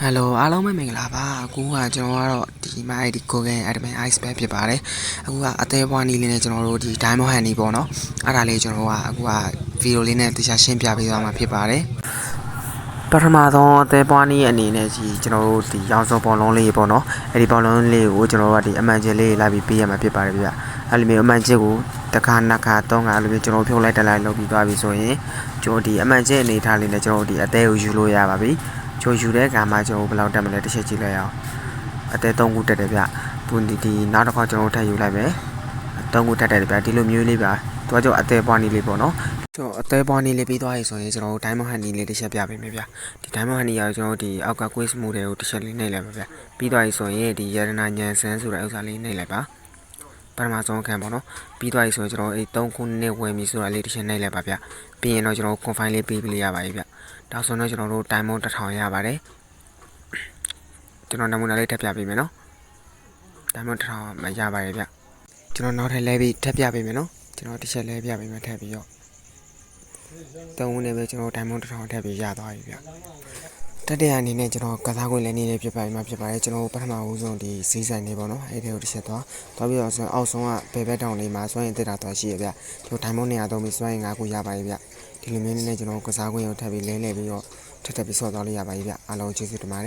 ဟယ်လိုအားလုံးပဲမင်္ဂလာပါအခုကကျွန်တော်ကတော့ဒီမိုက်ဒီကိုဂန်အဒမန် ice pack ဖြစ်ပါတယ်အခုကအသေးပွားနီးလေးနဲ့ကျွန်တော်တို့ဒီ diamond hand နီးပေါ့နော်အဲ့ဒါလေးကျွန်တော်တို့ကအခုကဗီဒီယိုလေးနဲ့တရားရှင်းပြပေးသွားမှာဖြစ်ပါတယ်ပထမဆုံးအသေးပွားနီးအနေနဲ့ကြီးကျွန်တော်တို့ဒီရောင်စုံဘောလုံးလေးပေါ့နော်အဲ့ဒီဘောလုံးလေးကိုကျွန်တော်တို့ကဒီအမှန်ကျင်လေးလိုက်ပြီးပေးရမှာဖြစ်ပါတယ်ဗျအဲ့လိုမျိုးအမှန်ကျင်ကိုတစ်ခါနှစ်ခါသုံးခါအဲ့လိုမျိုးကျွန်တော်ဖြုတ်လိုက်တက်လိုက်လုပ်ပြီးသွားပြီဆိုရင်ကျွန်တော်ဒီအမှန်ကျင်အနေထားလေးနဲ့ကျွန်တော်တို့ဒီအသေးကိုယူလို့ရပါပြီ ချိုယူတဲ့ကံမှာကျွန်တော်ဘယ်လောက်တက်မလဲတစ်ချက်ကြည့်လိုက်အောင်အသေး3ခုတက်တယ်ဗျသူဒီဒီနောက်တစ်ခါကျွန်တော်ထပ်ယူလိုက်မယ်3ခုတက်တယ်ဗျဒီလိုမျိုးလေးဗျသူကကျွန်တော်အသေးပွားနေလေးပေါ့နော်ကျွန်တော်အသေးပွားနေလေးပြီးသွားပြီဆိုရင်ကျွန်တော် diamond honey လေးတစ်ချက်ပြပေးမယ်ဗျဒီ diamond honey ရောကျွန်တော်ဒီအောက်က quiz မှုတွေကိုတစ်ချက်လေးနှိပ်လိုက်ပါဗျပြီးသွားပြီဆိုရင်ဒီရတနာညံစန်းဆိုတဲ့ဥစ္စာလေးနှိပ်လိုက်ပါ ပထမဆုံးခံပေါ့နော်ပြီးသွားပြီဆိုရင်ကျွန်တော်အဲ့3ခုနဲ့ဝင်ပြီဆိုတာလေးတစ်ချက်နှိပ်လိုက်ပါဗျပြီးရင်တော့ကျွန်တော် confine လေးပေးပြရပါပြီဗျဒါဆိုတော့ကျွန်တော်တို့ diamond 1000ရပါတယ်ကျွန်တော်နမူနာလေးထပ်ပြပေးမယ်နော် diamond 1000မရပါရဲ့ဗျကျွန်တော်နောက်ထပ်လဲပြီးထပ်ပြပေးမယ်နော်ကျွန်တော်တစ်ချက်လဲပြပေးမယ်ထပ်ပြီးတော့တုံးဦးနေပဲကျွန်တော် diamond 1000ထပ်ပြီးရသွားပြီဗျ တတိယအနေနဲ့ကျွန်တော်ကစားခွင့်လည်းနေနေဖြစ်ပါမှာဖြစ်ပါတယ်ကျွန်တော်ပထမဦးဆုံးဒီစီးဆိုင်နေပေါ့နော်အဲ့ဒီကိုတစ်ချက်သွားသွားပြီးတော့ဆိုရင်အောက်ဆုံးကဘယ်ဘက်တောင်လေးမှာစွမ်းရင်တက်တာသွားရှိရဗျကျွန်တော် diamond 200သုံးပြီးစွမ်းရင်5ခုရပါရဲ့ဗျဒီလိုမျိုးနဲ့ကျွန်တော်ကစားခွင့်ကိုထပ်ပြီးလဲလဲပြီးတော့ထပ်ထပ်ပြီးဆော့သွားလို့ရပါရဲ့ဗျအားလုံးကျေးဇူးတင်ပါတယ်